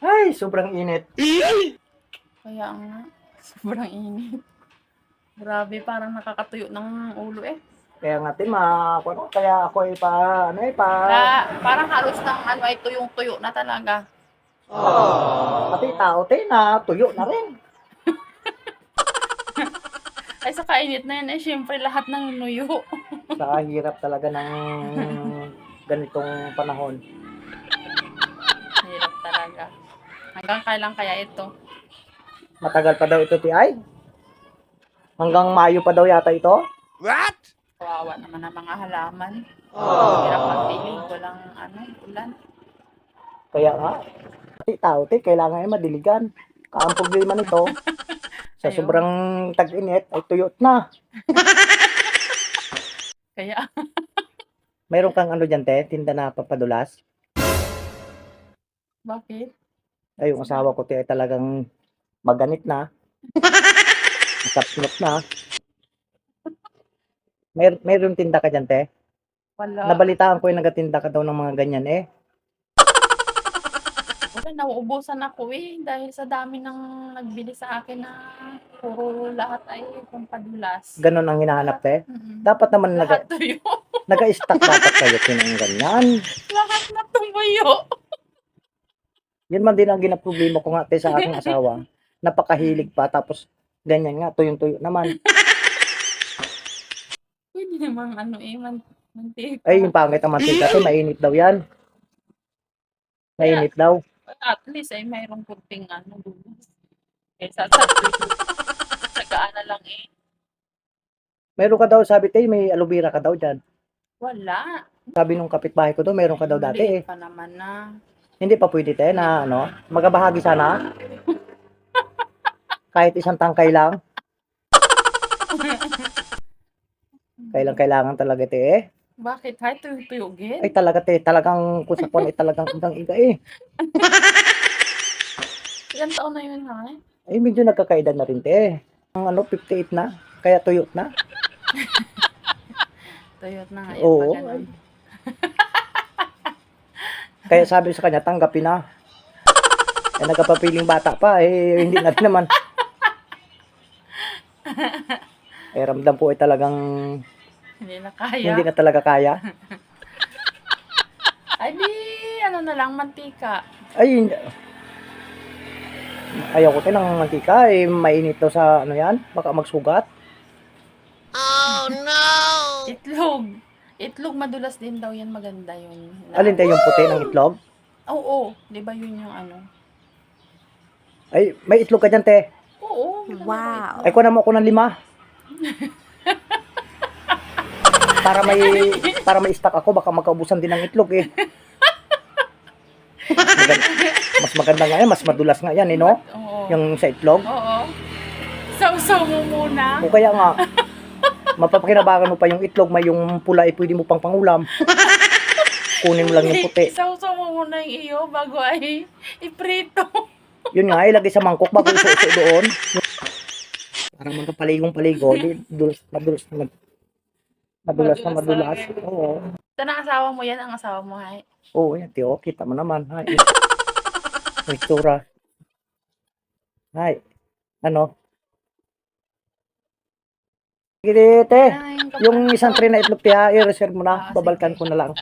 Ay, sobrang init. Kaya nga, sobrang init. Grabe, parang nakakatuyo ng ulo eh. Kaya nga, Tim, ah, ako, ano, kaya ako ay pa, ano eh, pa, Kaya, parang halos ng ano ay tuyong-tuyo na talaga. pati tao, te, na tuyo na rin. Ay sa kainit na yan, eh syempre lahat ng nuyo. Sa hirap talaga ng ganitong panahon. Hirap talaga. Hanggang kailan kaya ito? Matagal pa daw ito, ti ay. Hanggang Mayo pa daw yata ito. Kawawa naman ang mga halaman. Hirap magdilig, walang ano, ulan. Kaya nga, tao, te, kailangan ay madiligan. Ang problema nito, sa Ayaw. sobrang tag-init, ay tuyot na. Kaya, Mayroon kang ano dyan, te, tinda na papadulas. bakit? Ay, yung asawa ko, te, talagang maganit na. Nakapnot na. Mer mayroon tinda ka dyan, te. Wala. Nabalitaan ko yung nagatinda ka daw ng mga ganyan, eh. Wala, nauubusan ako eh. Dahil sa dami ng nagbili sa akin na puro lahat ay pampadulas. Ganon ang hinahanap, te. Mm-mm. Dapat naman naga, Lahat tuyo. naga-stock dapat kayo ng ganyan. lahat na tumuyo. Yan man din ang ginaproblema ko nga, te, sa aking asawa. Napakahilig pa, tapos ganyan nga, tuyong-tuyo naman. Pwede namang ano eh, man, mantika. Ay, yung pangit ang mantika, te, mainit daw yan. Mainit daw. At least ay mayroong kunting ano, dulas. Kaysa sa Sagaan na lang eh. Meron ka daw, sabi, te, may aloe vera ka daw dyan. Wala. Sabi nung kapitbahay ko daw, meron ka daw dati eh. Maliit pa naman na. Hindi pa pwede te na ano, magabahagi sana. Kahit isang tangkay lang. Kailang kailangan talaga te eh. Bakit? Hay, tuyog-tuyogin. Ay talaga te, talagang kung sa kwan ay talagang hanggang iga eh. Ilan taon na yun, ha? Ay medyo nagkakaedad na rin te. Ang ano, 58 na. Kaya tuyot na. Tuyot na nga. Oo. pag. Kaya sabi sa kanya, tanggapin na. Eh, nagkapapiling bata pa, eh, hindi na rin naman. Eh, ramdam po ay talagang Hindi na kaya. hindi na talaga kaya. Ay, di, ano na lang, mantika. Ay, hindi. Ayaw ko tayo ng mantika. Eh, mainit daw sa ano yan. Baka magsugat. Itlog. Itlog madulas din daw yan, maganda yun. Alin tayo yung puti ng itlog? Oo, di ba yun yung ano? Ay, may itlog ka dyan, te. Oo. maganda Wow. Ay, kuha mo ako ng lima. para may para may stock ako baka magkaubusan din ng itlog eh. Maganda, mas maganda nga yan, mas madulas nga yan eh, no? Oo. Yung sa itlog. Oo. Sausaw mo muna. O kaya nga, mapapakinabangan mo pa yung itlog, may yung pula ay pwede mo pang pangulam. Kunin mo lang yung puti. Sausaw mo muna yung iyo bago ay iprito. Yun nga, ilagay sa mangkok bago isuso doon. Parang magkapaligong-paligo. Di, dulas, madulas na mad- madulas na madulas. Oo. Ito na asawa mo yan, ang asawa mo, hay. Oo, yan, tiyo. Kita mo naman. Hay. May tura. Hay. Ano? Sige, te. Yung isang tray na itlog, tiya, i-reserve mo na. Babalkan ko na lang.